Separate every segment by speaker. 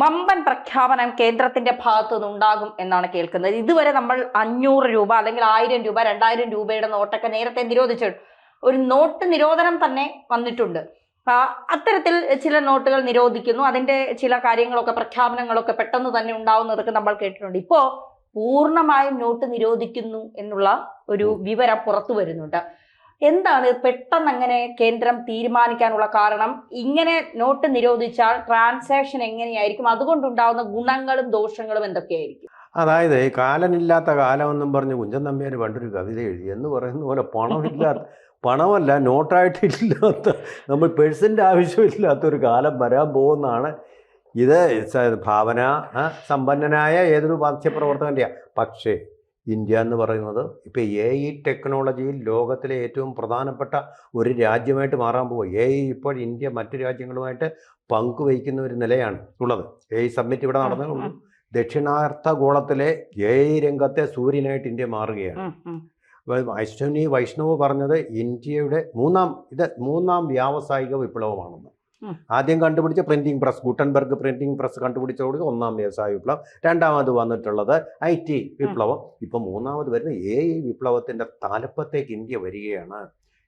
Speaker 1: വമ്പൻ പ്രഖ്യാപനം കേന്ദ്രത്തിന്റെ ഭാഗത്തു നിന്നുണ്ടാകും എന്നാണ് കേൾക്കുന്നത്. ഇതുവരെ നമ്മൾ അഞ്ഞൂറ് രൂപ അല്ലെങ്കിൽ ആയിരം രൂപ രണ്ടായിരം രൂപയുടെ നോട്ടൊക്കെ നേരത്തെ നിരോധിച്ചിട്ടുണ്ട് ഒരു നോട്ട് നിരോധനം തന്നെ വന്നിട്ടുണ്ട്. അത്തരത്തിൽ ചില നോട്ടുകൾ നിരോധിക്കുന്നു. അതിന്റെ ചില കാര്യങ്ങളൊക്കെ പ്രഖ്യാപനങ്ങളൊക്കെ പെട്ടെന്ന് തന്നെ ഉണ്ടാവുന്നതൊക്കെ നമ്മൾ കേട്ടിട്ടുണ്ട്. ഇപ്പോ പൂർണമായും നോട്ട് നിരോധിക്കുന്നു എന്നുള്ള ഒരു വിവരം പുറത്തു വരുന്നുണ്ട്. എന്താണ് പെട്ടെന്ന് അങ്ങനെ കേന്ദ്രം തീരുമാനിക്കാനുള്ള കാരണം? ഇങ്ങനെ നോട്ട് നിരോധിച്ചാൽ ട്രാൻസാക്ഷൻ എങ്ങനെയായിരിക്കും? അതുകൊണ്ടുണ്ടാവുന്ന ഗുണങ്ങളും ദോഷങ്ങളും എന്തൊക്കെയായിരിക്കും?
Speaker 2: അതായത് കാലനില്ലാത്ത കാലമെന്നും പറഞ്ഞ് കുഞ്ചൻ നമ്പ്യാർ പണ്ടൊരു കവിത എഴുതി. എന്ന് പറയുന്ന പോലെ പണമില്ലാത്ത പണമല്ല നോട്ടായിട്ടില്ലാത്ത നമ്മൾ പേഴ്സിന്റെ ആവശ്യമില്ലാത്ത ഒരു കാലം വരാൻ പോകുന്നതാണ്. ഇത് ഭാവന സമ്പന്നനായ ഏതൊരു മാധ്യപ്രവർത്തകന്റെയാണ് പക്ഷേ ഇന്ത്യ എന്ന് പറയുന്നത്. ഇപ്പോൾ എ ഇ ടെക്നോളജിയിൽ ലോകത്തിലെ ഏറ്റവും പ്രധാനപ്പെട്ട ഒരു രാജ്യമായിട്ട് മാറാൻ പോകും എ ഇ ഇപ്പോൾ ഇന്ത്യ മറ്റു രാജ്യങ്ങളുമായിട്ട് പങ്കുവയ്ക്കുന്ന ഒരു നിലയാണ് ഉള്ളത്. എ ഇ സമ്മിറ്റ് ഇവിടെ നടന്നേ ഉള്ളൂ. ദക്ഷിണാർത്ഥഗോളത്തിലെ എ ഇ രംഗത്തെ സൂര്യനായിട്ട് ഇന്ത്യ മാറുകയാണ്. വൈ- വൈഷ്ണവി പറഞ്ഞത് ഇന്ത്യയുടെ മൂന്നാം ഇത് മൂന്നാം വ്യാവസായിക വിപ്ലവമാണെന്ന്. ആദ്യം കണ്ടുപിടിച്ച printing press Gutenberg printing press കണ്ടുപിടിച്ചതോട് ഒന്നാം വ്യവസായ വിപ്ലവം. രണ്ടാമത് വന്നിട്ടുള്ളത് ഐ ടി വിപ്ലവം. ഇപ്പം മൂന്നാമത് വരുന്ന എ ഐ വിപ്ലവത്തിന്റെ തലപ്പത്തേക്ക് ഇന്ത്യ വരികയാണ്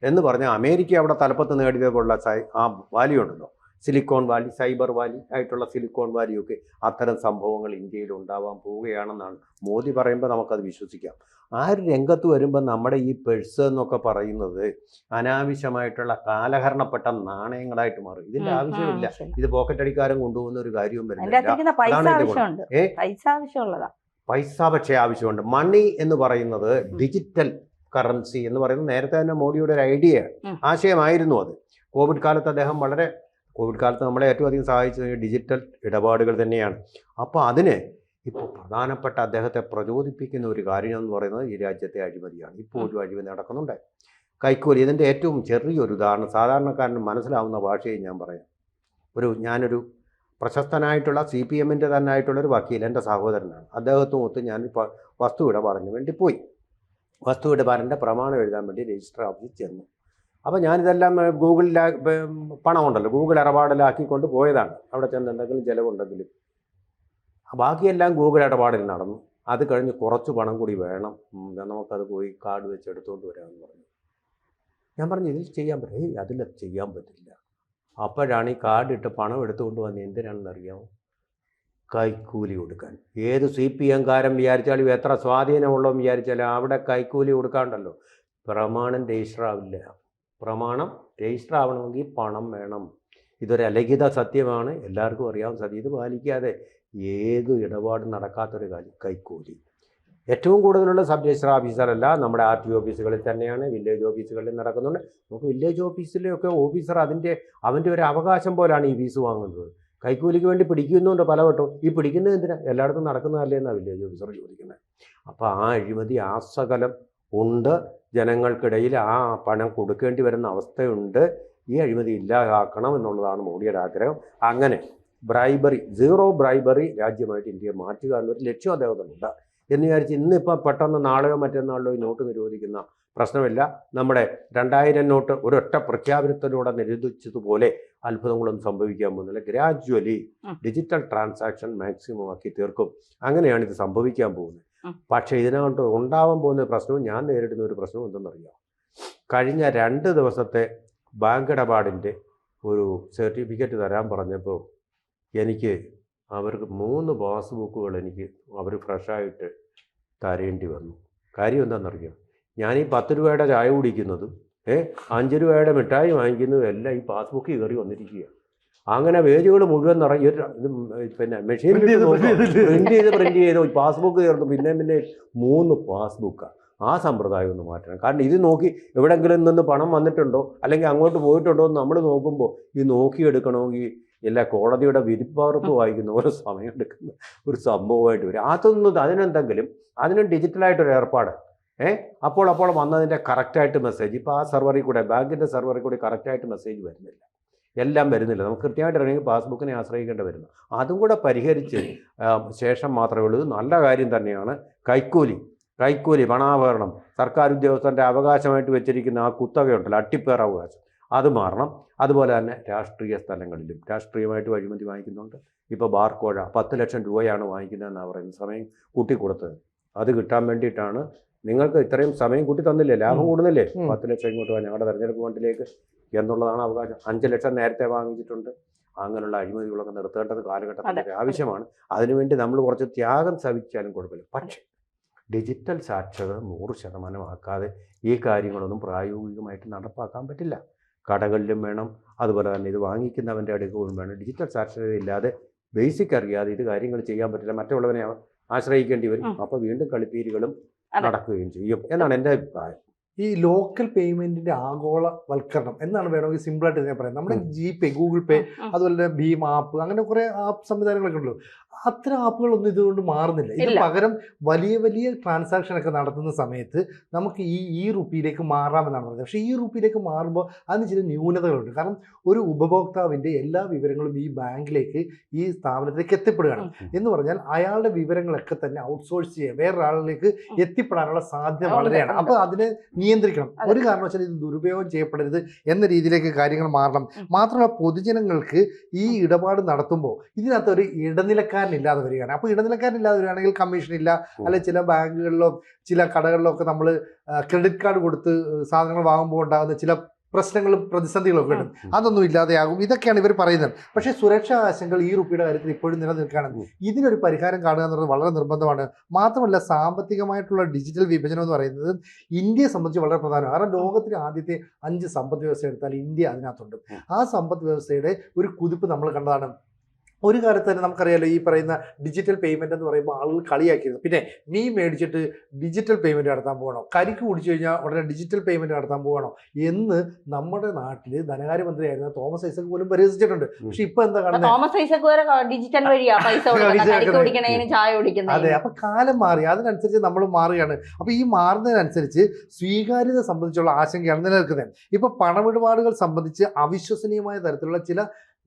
Speaker 2: എന്ന് പറഞ്ഞാൽ അമേരിക്ക അവിടെ തലപ്പത്ത് നേടിയതുപോലുള്ള ആ വാല്യൂ ഉണ്ടല്ലോ. സിലിക്കോൺ വാലി സൈബർ വാലി ആയിട്ടുള്ള സിലിക്കോൺ വാലിയൊക്കെ അത്തരം സംഭവങ്ങൾ ഇന്ത്യയിൽ ഉണ്ടാവാൻ പോവുകയാണെന്നാണ് മോദി പറയുമ്പോൾ നമുക്കത് വിശ്വസിക്കാം. ആ ഒരു രംഗത്ത് വരുമ്പോൾ നമ്മുടെ ഈ പേഴ്സ് എന്നൊക്കെ പറയുന്നത് അനാവശ്യമായിട്ടുള്ള കാലഹരണപ്പെട്ട നാണയങ്ങളായിട്ട് മാറും. ഇതിന്റെ ആവശ്യമില്ല. ഇത് പോക്കറ്റ് അടിക്കാരും കൊണ്ടുപോകുന്ന ഒരു കാര്യവും വരുന്നില്ല
Speaker 1: പൈസ
Speaker 2: പക്ഷേ ആവശ്യമുണ്ട്. മണി എന്ന് പറയുന്നത് ഡിജിറ്റൽ കറൻസി എന്ന് പറയുന്നത് നേരത്തെ തന്നെ മോഡിയുടെ ഒരു ഐഡിയ. ആശയമായിരുന്നു അത്. കോവിഡ് കാലത്ത് അദ്ദേഹം വളരെ കോവിഡ് കാലത്ത് നമ്മളെ ഏറ്റവും അധികം സഹായിച്ചത് ഡിജിറ്റൽ ഇടപാടുകൾ തന്നെയാണ്. അപ്പോൾ അതിന് ഇപ്പോൾ പ്രധാനപ്പെട്ട അദ്ദേഹത്തെ പ്രചോദിപ്പിക്കുന്ന ഒരു കാര്യം എന്ന് പറയുന്നത് ഈ രാജ്യത്തെ അഴിമതിയാണ്. ഇപ്പോൾ ഒരു അഴിമതി നടക്കുന്നുണ്ട്. കൈക്കൂലി ഇതിന്റെ ഏറ്റവും ചെറിയൊരു ഉദാഹരണം സാധാരണക്കാരന് മനസ്സിലാവുന്ന ഭാഷയിൽ ഞാൻ പറയാം. ഒരു ഞാനൊരു പ്രശസ്തനായിട്ടുള്ള സി പി എമ്മിന്റെ തന്നെ ആയിട്ടുള്ളൊരു വക്കീൽ എന്റെ സഹോദരനാണ്. അദ്ദേഹത്തുമൊത്ത് ഞാൻ വസ്തു ഇടപാടിന് വേണ്ടി പോയി. വസ്തു ഇടപാടിന്റെ പ്രമാണം എഴുതാൻ വേണ്ടി രജിസ്റ്റർ ഓഫീസിൽ ചെന്നു. അപ്പോൾ ഞാനിതെല്ലാം ഗൂഗിളിൽ പണമുണ്ടല്ലോ. ഗൂഗിൾ ഇടപാടിലാക്കിക്കൊണ്ട് പോയതാണ്. അവിടെ ചെന്ന് എന്തെങ്കിലും ചിലവുണ്ടെങ്കിലും. ബാക്കിയെല്ലാം ഗൂഗിൾ ഇടപാടിൽ നടന്നു. അത് കഴിഞ്ഞ് കുറച്ച് പണം കൂടി വേണം. നമുക്കത് പോയി കാർഡ് വെച്ച് എടുത്തുകൊണ്ട് വരാമെന്ന് പറഞ്ഞു. ഞാൻ പറഞ്ഞു ഇതിൽ ചെയ്യാൻ പറ്റും ഏയ് അതിൽ ചെയ്യാൻ പറ്റില്ല. അപ്പോഴാണ് ഈ കാർഡ് ഇട്ട് പണം എടുത്തുകൊണ്ട് വന്ന് എന്തിനാണെന്ന് അറിയാമോ കൈക്കൂലി കൊടുക്കാൻ. ഏത് സി പി എംകാരൻ വിചാരിച്ചാലും എത്ര സ്വാധീനമുള്ളവൻ വിചാരിച്ചാലും അവിടെ കൈക്കൂലി കൊടുക്കാണ്ടല്ലോ. പ്രമാണം രജിസ്റ്റർ പ്രമാണം രജിസ്റ്റർ ആവണമെങ്കിൽ പണം വേണം. ഇതൊരു അലഖിത സത്യമാണ്. എല്ലാവർക്കും അറിയാവുന്ന സത്യം. ഇത് പാലിക്കാതെ ഏത് ഇടപാടും നടക്കാത്തൊരു കൈക്കൂലി. ഏറ്റവും കൂടുതലുള്ള സബ് രജിസ്റ്റർ ഓഫീസറല്ല. നമ്മുടെ ആർ ടി ഓഫീസുകളിൽ തന്നെയാണ് വില്ലേജ് ഓഫീസുകളിൽ നടക്കുന്നുണ്ട്. നമുക്ക് വില്ലേജ് ഓഫീസിലെയൊക്കെ ഓഫീസർ അതിന്റെ അവന്റെ ഒരു അവകാശം പോലാണ് ഈ ഫീസ് വാങ്ങുന്നത്. കൈക്കൂലിക്ക് വേണ്ടി പിടിക്കുന്നുണ്ട് പലവട്ടം. ഈ പിടിക്കുന്നത് എന്തിനാ? എല്ലായിടത്തും നടക്കുന്നതല്ലേ എന്നാണ് വില്ലേജ് ഓഫീസർ ചോദിക്കുന്നത്. അപ്പോൾ ആ അഴിമതി ആസകലം ഉണ്ട്. ജനങ്ങൾക്കിടയിൽ ആ പണം കൊടുക്കേണ്ടി വരുന്ന അവസ്ഥയുണ്ട്. ഈ അഴിമതി ഇല്ലാതാക്കണം എന്നുള്ളതാണ് മോഡിയുടെ ആഗ്രഹം. അങ്ങനെ ബ്രൈബറി സീറോ ബ്രൈബറി രാജ്യമായിട്ട് ഇന്ത്യയെ മാറ്റുക എന്നൊരു ലക്ഷ്യം അദ്ദേഹത്തിനുണ്ട്. എന്ന് വിചാരിച്ച് ഇന്നിപ്പോൾ പെട്ടെന്ന് നാളെയോ മറ്റന്നാളിലോ ഈ നോട്ട് നിരോധിക്കുന്ന പ്രശ്നമില്ല. നമ്മുടെ രണ്ടായിരം നോട്ട് ഒരൊറ്റ പ്രഖ്യാപനത്തിലൂടെ നിരോധിച്ചതുപോലെ അത്ഭുതങ്ങളൊന്നും സംഭവിക്കാൻ പോകുന്നില്ല. ഗ്രാജ്വലി ഡിജിറ്റൽ ട്രാൻസാക്ഷൻ മാക്സിമം ആക്കി തീർക്കും. അങ്ങനെയാണ് ഇത് സംഭവിക്കാൻ പോകുന്നത്. പക്ഷേ ഇതിനകത്ത് ഉണ്ടാവാൻ പോകുന്ന പ്രശ്നവും ഞാൻ നേരിടുന്ന ഒരു പ്രശ്നവും എന്തെന്നറിയാം കഴിഞ്ഞ രണ്ട് ദിവസത്തെ ബാങ്ക് ഇടപാടിന്റെ ഒരു സർട്ടിഫിക്കറ്റ് തരാൻ പറഞ്ഞപ്പോൾ എനിക്ക് അവർക്ക് മൂന്ന് പാസ്ബുക്കുകൾ എനിക്ക് അവർ ഫ്രഷായിട്ട് തരേണ്ടി വന്നു. കാര്യം എന്താണെന്നറിയാം ഞാൻ ഈ പത്ത് രൂപയുടെ ചായ കുടിക്കുന്നതും ഏഹ് അഞ്ച് രൂപയുടെ മിഠായി വാങ്ങിക്കുന്നതും എല്ലാം ഈ പാസ്ബുക്കിൽ കയറി വന്നിരിക്കുകയാണ്. അങ്ങനെ പേജുകൾ മുഴുവൻ ഇത് പിന്നെ
Speaker 3: മെഷീൻ.
Speaker 2: പ്രിന്റ് ചെയ്ത് പ്രിന്റ് ചെയ്ത് പാസ്ബുക്ക് ചേർത്ത് പിന്നെ പിന്നെ മൂന്ന് പാസ്ബുക്കാണ് ആ. സമ്പ്രദായം ഒന്ന് മാറ്റണം. കാരണം ഇത് നോക്കി എവിടെങ്കിലും നിന്ന് പണം വന്നിട്ടുണ്ടോ? അല്ലെങ്കിൽ അങ്ങോട്ട് പോയിട്ടുണ്ടോ എന്ന് നമ്മൾ നോക്കുമ്പോൾ ഈ നോക്കിയെടുക്കണമെങ്കിൽ എല്ലാ കോടതിയുടെ വിരിപ്പകർപ്പ് വായിക്കുന്ന ഓരോ സമയം എടുക്കുന്ന ഒരു സംഭവമായിട്ട് വരും. അതൊന്നും അതിനെന്തെങ്കിലും അതിനും ഡിജിറ്റലായിട്ടൊരു ഏർപ്പാട്. ഏഹ് അപ്പോൾ അപ്പോൾ വന്നതിന്റെ കറക്റ്റായിട്ട് മെസ്സേജ് ഇപ്പോൾ ആ സെർവറിൽ കൂടെ ബാങ്കിന്റെ സെർവറിൽ കൂടി കറക്റ്റായിട്ട് മെസ്സേജ് വരുന്നില്ല. എല്ലാം വരുന്നില്ല. നമുക്ക് കൃത്യമായിട്ട് അറിയണമെങ്കിൽ പാസ്ബുക്കിനെ ആശ്രയിക്കേണ്ടി വരുന്നു. അതും കൂടെ പരിഹരിച്ച് ശേഷം മാത്രമേ ഉള്ളൂ. നല്ല കാര്യം തന്നെയാണ്. കൈക്കൂലി കൈക്കൂലി പണാഭരണം സർക്കാർ ഉദ്യോഗസ്ഥന്റെ അവകാശമായിട്ട് വെച്ചിരിക്കുന്ന ആ കുത്തകയുണ്ടല്ലോ അട്ടിപ്പേർ അവകാശം അത് മാറണം. അതുപോലെ തന്നെ രാഷ്ട്രീയ സ്ഥലങ്ങളിലും രാഷ്ട്രീയമായിട്ട് വഴിമതി വാങ്ങിക്കുന്നുണ്ട്. ഇപ്പോൾ ബാർക്കോഴ പത്ത് ലക്ഷം രൂപയാണ് വാങ്ങിക്കുന്നതെന്നാണ് പറയുന്നത്. സമയം കൂട്ടി കൊടുത്തത് അത് കിട്ടാൻ വേണ്ടിയിട്ടാണ്. നിങ്ങൾക്ക് ഇത്രയും സമയം കൂട്ടി തന്നില്ലേ? ലാഭം. കൂടുന്നില്ലേ? പത്ത് ലക്ഷം ഇങ്ങോട്ട് വാ ഞങ്ങളുടെ തെരഞ്ഞെടുപ്പ് ഫണ്ടിലേക്ക് എന്നുള്ളതാണ് അവകാശം. അഞ്ച് ലക്ഷം നേരത്തെ വാങ്ങിച്ചിട്ടുണ്ട്. അങ്ങനെയുള്ള അഴിമതികളൊക്കെ നിർത്തേണ്ടത് കാലഘട്ടത്തിന്റെ ആവശ്യമാണ് അതിനുവേണ്ടി നമ്മൾ കുറച്ച് ത്യാഗം സഹിച്ചാലും കുഴപ്പമില്ല. പക്ഷേ ഡിജിറ്റൽ സാക്ഷരത നൂറ് ശതമാനമാക്കാതെ ഈ കാര്യങ്ങളൊന്നും പ്രായോഗികമായിട്ട് നടപ്പാക്കാൻ പറ്റില്ല. കടകളിലും വേണം അതുപോലെ തന്നെ ഇത് വാങ്ങിക്കുന്നവന്റെ അടുക്കലും വേണം. ഡിജിറ്റൽ സാക്ഷരത ഇല്ലാതെ ബേസിക് അറിയാതെ ഇത് കാര്യങ്ങൾ ചെയ്യാൻ പറ്റില്ല. മറ്റുള്ളവനെ ആശ്രയിക്കേണ്ടി വരും. അപ്പോൾ വീണ്ടും കളിപ്പീരുകളും. നടക്കുകയും ചെയ്യും എന്നാണ് എന്റെ അഭിപ്രായം.
Speaker 3: ഈ ലോക്കൽ പേയ്മെന്റിന്റെ ആഗോളവൽക്കരണം എന്നാണ് വേണമെങ്കിൽ സിമ്പിൾ ആയിട്ട് ഞാൻ പറയാം. നമ്മുടെ. ജി പേ ഗൂഗിൾ പേ അതുപോലെ തന്നെ ഭീം ആപ്പ് അങ്ങനെ കുറെ ആപ്പ് സംവിധാനങ്ങളൊക്കെ ഉണ്ടല്ലോ. അത്തരം ആപ്പുകളൊന്നും ഇതുകൊണ്ട് മാറുന്നില്ല ഇത്. പകരം വലിയ വലിയ ട്രാൻസാക്ഷൻ ഒക്കെ നടത്തുന്ന സമയത്ത് നമുക്ക് ഈ ഈ റുപ്പിയിലേക്ക് മാറാമെന്നാണ് പറയുന്നത് പക്ഷേ ഈ റുപ്പിയിലേക്ക് മാറുമ്പോൾ അതിന് ചില ന്യൂനതകളുണ്ട് കാരണം ഒരു ഉപഭോക്താവിന്റെ എല്ലാ വിവരങ്ങളും ഈ ബാങ്കിലേക്ക് ഈ സ്ഥാപനത്തിലേക്ക് എത്തിപ്പെടുകയാണ്. എന്ന് പറഞ്ഞാൽ അയാളുടെ വിവരങ്ങളൊക്കെ തന്നെ ഔട്ട്സോഴ്സ് ചെയ്യുക വേറൊരാളിലേക്ക് എത്തിപ്പെടാനുള്ള സാധ്യത വളരെയാണ്. അപ്പോൾ അതിനെ നിയന്ത്രിക്കണം. ഒരു കാരണവശാലും ഇത് ദുരുപയോഗം ചെയ്യപ്പെടരുത് എന്ന രീതിയിലേക്ക് കാര്യങ്ങൾ മാറണം. മാത്രമല്ല പൊതുജനങ്ങൾക്ക് ഈ ഇടപാട് നടത്തുമ്പോൾ ഇതിനകത്ത് ഒരു ഇടനിലക്കാരനില്ലാതെ വരികയാണ്. അപ്പോൾ ഇടനിലക്കാരൻ ഇല്ലാതെ വരികയാണെങ്കിൽ കമ്മീഷൻ ഇല്ല. അല്ലെ ചില ബാങ്കുകളിലോ ചില കടകളിലോ ഒക്കെ നമ്മൾ ക്രെഡിറ്റ് കാർഡ് കൊടുത്ത് സാധനങ്ങൾ വാങ്ങുമ്പോൾ ഉണ്ടാകുന്ന ചില പ്രശ്നങ്ങളും പ്രതിസന്ധികളും ഒക്കെ ഉണ്ട്. അതൊന്നും ഇല്ലാതെയാകും. ഇതൊക്കെയാണ് ഇവർ പറയുന്നത്. പക്ഷേ സുരക്ഷാ ആശങ്കകൾ ഈ റുപ്പിയുടെ കാര്യത്തിൽ ഇപ്പോഴും നിലനിൽക്കുകയാണ്. ഇതിനൊരു പരിഹാരം കാണുക എന്നുള്ളത് വളരെ നിർബന്ധമാണ്. മാത്രമല്ല സാമ്പത്തികമായിട്ടുള്ള ഡിജിറ്റൽ വിഭജനം എന്ന് പറയുന്നത് ഇന്ത്യയെ സംബന്ധിച്ച് വളരെ പ്രധാനമാണ്. കാരണം ലോകത്തിലെ ആദ്യത്തെ അഞ്ച് സമ്പദ് വ്യവസ്ഥ എടുത്താൽ ഇന്ത്യ അതിനകത്തുണ്ട്. ആ സമ്പദ് വ്യവസ്ഥയുടെ ഒരു കുതിപ്പ് നമ്മൾ കണ്ടതാണ്. ഒരു കാലത്ത് തന്നെ നമുക്കറിയാലോ ഈ പറയുന്ന ഡിജിറ്റൽ പേയ്മെന്റ് എന്ന് പറയുമ്പോൾ ആളുകൾ കളിയാക്കിയിരുന്നു പിന്നെ മീ മേടിച്ചിട്ട് ഡിജിറ്റൽ പേയ്മെന്റ് നടത്താൻ പോകണോ? കരിക്ക് കുടിച്ചു കഴിഞ്ഞാൽ ഉടനെ ഡിജിറ്റൽ പേയ്മെന്റ് നടത്താൻ പോകണോ? എന്ന് നമ്മുടെ നാട്ടിൽ ധനകാര്യമന്ത്രിയായിരുന്ന തോമസ് ഐസക് പോലും പരിഹസിച്ചിട്ടുണ്ട്. പക്ഷെ ഇപ്പൊ എന്താ കാണുന്നത്
Speaker 1: തോമസ് ഐസക് വരെ ഡിജിറ്റൽ വഴിയാ പൈസ
Speaker 3: അതെ അപ്പൊ കാലം മാറി. അതിനനുസരിച്ച് നമ്മൾ മാറുകയാണ്. അപ്പൊ ഈ മാറുന്നതിനനുസരിച്ച് സ്വീകാര്യത സംബന്ധിച്ചുള്ള ആശങ്കയാണ് നിലനിൽക്കുന്നത്. ഇപ്പൊ പണമിടപാടുകൾ സംബന്ധിച്ച് അവിശ്വസനീയമായ തരത്തിലുള്ള ചില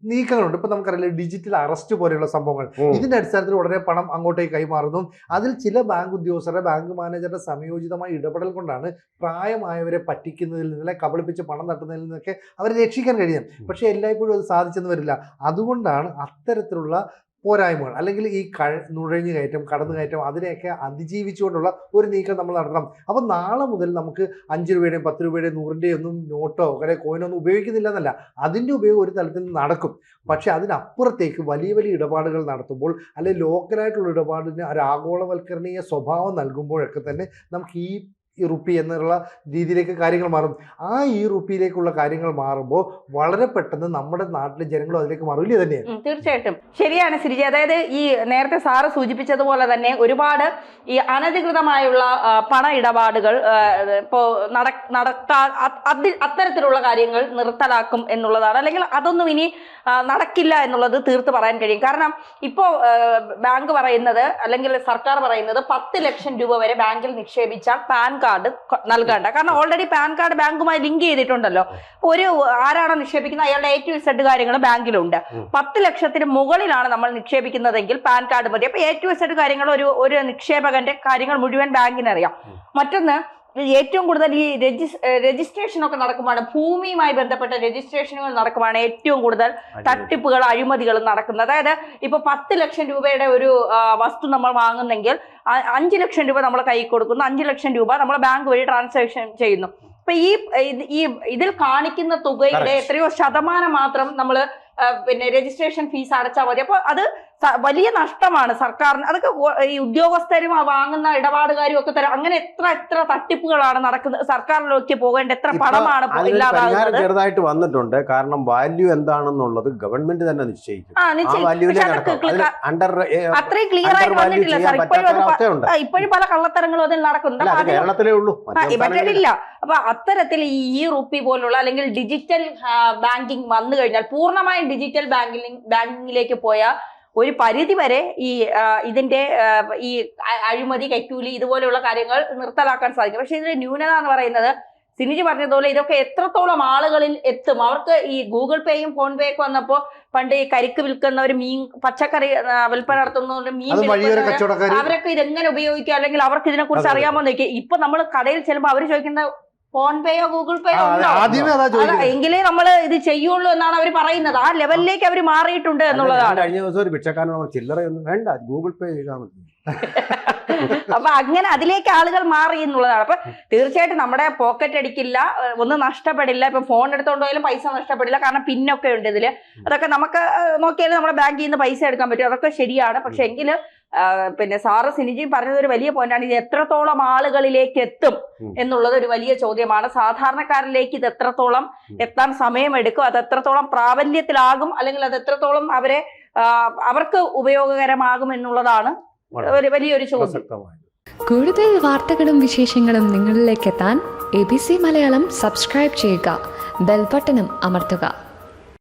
Speaker 3: നീക്കങ്ങളുണ്ട്. ഇപ്പൊ നമുക്കറിയാം ഡിജിറ്റൽ അറസ്റ്റ് പോലെയുള്ള സംഭവങ്ങൾ. ഇതിന്റെ അടിസ്ഥാനത്തിൽ ഉടനെ പണം അങ്ങോട്ടേക്ക് കൈമാറുന്നു. അതിൽ ചില ബാങ്ക് ഉദ്യോഗസ്ഥരുടെ ബാങ്ക് മാനേജറുടെ സംയോജിതമായ ഇടപെടൽ കൊണ്ടാണ് പ്രായമായവരെ പറ്റിക്കുന്നതിൽ നിന്നല്ല കബളിപ്പിച്ച് പണം തട്ടുന്നതിൽ നിന്നൊക്കെ അവരെ രക്ഷിക്കാൻ കഴിയും പക്ഷെ എല്ലായ്പ്പോഴും അത് സാധിച്ചെന്ന് വരില്ല. അതുകൊണ്ടാണ് അത്തരത്തിലുള്ള പോരായ്മകൾ അല്ലെങ്കിൽ ഈ കഴ നുഴഞ്ഞു കയറ്റം കടന്നു കയറ്റം അതിനെയൊക്കെ അതിജീവിച്ചുകൊണ്ടുള്ള ഒരു നീക്കം നമ്മൾ നടത്തണം. അപ്പം നാളെ മുതൽ നമുക്ക് അഞ്ച് രൂപയുടെയും പത്ത് രൂപയുടെയും നൂറിന്റെയും ഒന്നും നോട്ടോ അല്ലെങ്കിൽ കോയിനോ ഒന്നും ഉപയോഗിക്കുന്നില്ല എന്നല്ല അതിന്റെ ഉപയോഗം ഒരു തലത്തിൽ നടക്കും. പക്ഷേ അതിനപ്പുറത്തേക്ക് വലിയ വലിയ ഇടപാടുകൾ നടത്തുമ്പോൾ അല്ലെങ്കിൽ ലോക്കലായിട്ടുള്ള ഇടപാടിന് ഒരു ആഗോളവൽക്കരണീയ സ്വഭാവം നൽകുമ്പോഴൊക്കെ തന്നെ നമുക്ക് ഈ ഈ റുപ്പി എന്നുള്ള രീതിയിലേക്ക് കാര്യങ്ങൾ മാറും. ആ ഈ റുപ്പിയിലേക്കുള്ള കാര്യങ്ങൾ മാറുമ്പോൾ വളരെ പെട്ടെന്ന് നമ്മുടെ നാട്ടിലെ ജനങ്ങളും അതിലേക്ക് മാറില്ല തന്നെ
Speaker 1: ഉം, തീർച്ചയായിട്ടും. ശരിയാണ് സിരിജി അതായത് ഈ നേരത്തെ സാറ് സൂചിപ്പിച്ചതുപോലെ തന്നെ ഒരുപാട് ഈ അനധികൃതമായുള്ള പണ ഇടപാടുകൾ ഇപ്പോൾ നട നടത്താ അതിൽ അത്തരത്തിലുള്ള കാര്യങ്ങൾ നിർത്തലാക്കും എന്നുള്ളതാണ്. അല്ലെങ്കിൽ അതൊന്നും ഇനി നടക്കില്ല എന്നുള്ളത് തീർത്ത് പറയാൻ കഴിയും. കാരണം ഇപ്പോൾ ബാങ്ക് പറയുന്നത് അല്ലെങ്കിൽ സർക്കാർ പറയുന്നത് പത്ത് ലക്ഷം രൂപ വരെ ബാങ്കിൽ നിക്ഷേപിച്ചാൽ പാൻ കാർഡ് നൽകേണ്ട. കാരണം ഓൾറെഡി പാൻ കാർഡ് ബാങ്കുമായി ലിങ്ക് ചെയ്തിട്ടുണ്ടല്ലോ. ഒരു ആരാണോ നിക്ഷേപിക്കുന്നത് അയാളുടെ എ ടു സെഡ് കാര്യങ്ങൾ ബാങ്കിലുണ്ട്. പത്ത് ലക്ഷത്തിന് മുകളിലാണ് നമ്മൾ നിക്ഷേപിക്കുന്നതെങ്കിൽ പാൻ കാർഡ് മതി. അപ്പൊ എ ടു സെഡ് കാര്യങ്ങൾ ഒരു ഒരു നിക്ഷേപകന്റെ കാര്യങ്ങൾ മുഴുവൻ
Speaker 2: ബാങ്കിനറിയാം.
Speaker 1: മറ്റൊന്ന് ഏറ്റവും കൂടുതൽ ഈ രജിസ് രജിസ്ട്രേഷൻ ഒക്കെ നടക്കുമ്പോൾ ഭൂമിയുമായി ബന്ധപ്പെട്ട രജിസ്ട്രേഷനുകൾ നടക്കുമ്പോൾ ഏറ്റവും കൂടുതൽ തട്ടിപ്പുകൾ അഴിമതികളും നടക്കുന്നത്. അതായത് ഇപ്പൊ പത്ത് ലക്ഷം രൂപയുടെ ഒരു വസ്തു നമ്മൾ വാങ്ങുന്നെങ്കിൽ അഞ്ച് ലക്ഷം രൂപ നമ്മൾ കൈ കൊടുക്കുന്നു. അഞ്ച് ലക്ഷം രൂപ നമ്മൾ ബാങ്ക് വഴി ട്രാൻസാക്ഷൻ ചെയ്യുന്നു. അപ്പൊ ഈ ഇതിൽ കാണിക്കുന്ന തുകയുടെ എത്രയോ ശതമാനം മാത്രം നമ്മൾ പിന്നെ രജിസ്ട്രേഷൻ ഫീസ് അടച്ചാൽ മതി. അപ്പൊ അത് വലിയ നഷ്ടമാണ് സർക്കാരിന്. അതൊക്കെ ഈ ഉദ്യോഗസ്ഥരും വാങ്ങുന്ന ഇടപാടുകാരും ഒക്കെ തരാം അങ്ങനെ എത്ര എത്ര തട്ടിപ്പുകളാണ് നടക്കുന്നത്? സർക്കാരിലേക്ക് പോകേണ്ട എത്ര പണമാണ് ഇല്ലാതാകുന്നത്?
Speaker 2: ചെറുതായിട്ട് വന്നിട്ടുണ്ട്. കാരണം വാല്യൂ എന്താണെന്നുള്ളത് ഗവൺമെന്റ് തന്നെ നിശ്ചയിക്കും.
Speaker 1: അത്രയും ക്ലിയർ
Speaker 2: ആയി
Speaker 1: ആയിട്ട് വന്നിട്ടില്ല സർ ഇപ്പോഴും ഇപ്പോഴും പല കള്ളത്തരങ്ങളും അതിൽ നടക്കുന്നുണ്ട്.
Speaker 2: കേരളത്തിലേ ഉള്ളൂ.
Speaker 1: ആ, മറ്റേതില്ല അപ്പൊ അത്തരത്തിൽ ഈ റുപ്പി പോലുള്ള അല്ലെങ്കിൽ ഡിജിറ്റൽ ബാങ്കിങ് വന്നു കഴിഞ്ഞാൽ പൂർണമായും ഡിജിറ്റൽ ബാങ്കിങ് ബാങ്കിങ്ങിലേക്ക് പോയ ഒരു പരിധി വരെ ഈ ഇതിന്റെ ഈ അഴിമതി കൈക്കൂലി ഇതുപോലെയുള്ള കാര്യങ്ങൾ നിർത്തലാക്കാൻ സാധിക്കും. പക്ഷെ ഇതിന്റെ ന്യൂനത എന്ന് പറയുന്നത് സിനിജി പറഞ്ഞതുപോലെ ഇതൊക്കെ എത്രത്തോളം ആളുകളിൽ എത്തും? അവർക്ക് ഈ ഗൂഗിൾ പേയും ഫോൺ പേ ഒക്കെ വന്നപ്പോ പണ്ട് ഈ കരിക്ക് വിൽക്കുന്നവർ മീൻ പച്ചക്കറി വിൽപ്പന നടത്തുന്നവർ മീൻ അവരൊക്കെ ഇതെങ്ങനെ ഉപയോഗിക്കുക? അല്ലെങ്കിൽ അവർക്ക് ഇതിനെ കുറിച്ച്. അറിയാമോ നോക്കി ഇപ്പൊ നമ്മൾ കടയിൽ ചെല്ലുമ്പോൾ അവർ ചോദിക്കുന്ന ഫോൺ പേയോ ഗൂഗിൾ പേയോ എങ്കിലേ നമ്മൾ ഇത് ചെയ്യുള്ളൂ എന്നാണ് അവർ പറയുന്നത്. ആ ലെവലിലേക്ക് അവർ മാറിയിട്ടുണ്ട് എന്നുള്ളതാണ്.
Speaker 2: കഴിഞ്ഞ ദിവസം ഒരു ഭിക്ഷക്കാരനോട് ചില്ലറയൊന്നും വേണ്ട ഗൂഗിൾ പേ ചെയ്താൽ മതി.
Speaker 1: അപ്പൊ അങ്ങനെ അതിലേക്ക് ആളുകൾ മാറി എന്നുള്ളതാണ്. അപ്പൊ തീർച്ചയായിട്ടും നമ്മുടെ പോക്കറ്റ് അടിക്കില്ല ഒന്നും നഷ്ടപ്പെടില്ല. ഇപ്പൊ ഫോൺ എടുത്തോണ്ട് പോയാലും പൈസ നഷ്ടപ്പെടില്ല. കാരണം പിന്നൊക്കെ ഉണ്ട് ഇതിൽ. അതൊക്കെ നമുക്ക് നോക്കിയാലും നമ്മുടെ ബാങ്കിൽ നിന്ന് പൈസ എടുക്കാൻ പറ്റും. അതൊക്കെ ശരിയാണ്. പക്ഷെ എങ്കിൽ പിന്നെ സാറ് സിനിജി പറഞ്ഞത് ഒരു വലിയ പോയിന്റാണ്. ഇത് എത്രത്തോളം ആളുകളിലേക്ക് എത്തും എന്നുള്ളത് ഒരു വലിയ ചോദ്യമാണ്. സാധാരണക്കാരിലേക്ക് ഇത് എത്രത്തോളം എത്താൻ സമയമെടുക്കും അത് എത്രത്തോളം പ്രാബല്യത്തിലാകും അല്ലെങ്കിൽ അത് എത്രത്തോളം അവരെ അവർക്ക് ഉപയോഗകരമാകും എന്നുള്ളതാണ് ഒരു വലിയൊരു ചോദ്യം.
Speaker 4: കൂടുതൽ വാർത്തകളും വിശേഷങ്ങളും നിങ്ങളിലേക്ക് എത്താൻ A B C Malayalam subscribe ചെയ്യുക ബെൽബട്ടനും അമർത്തുക.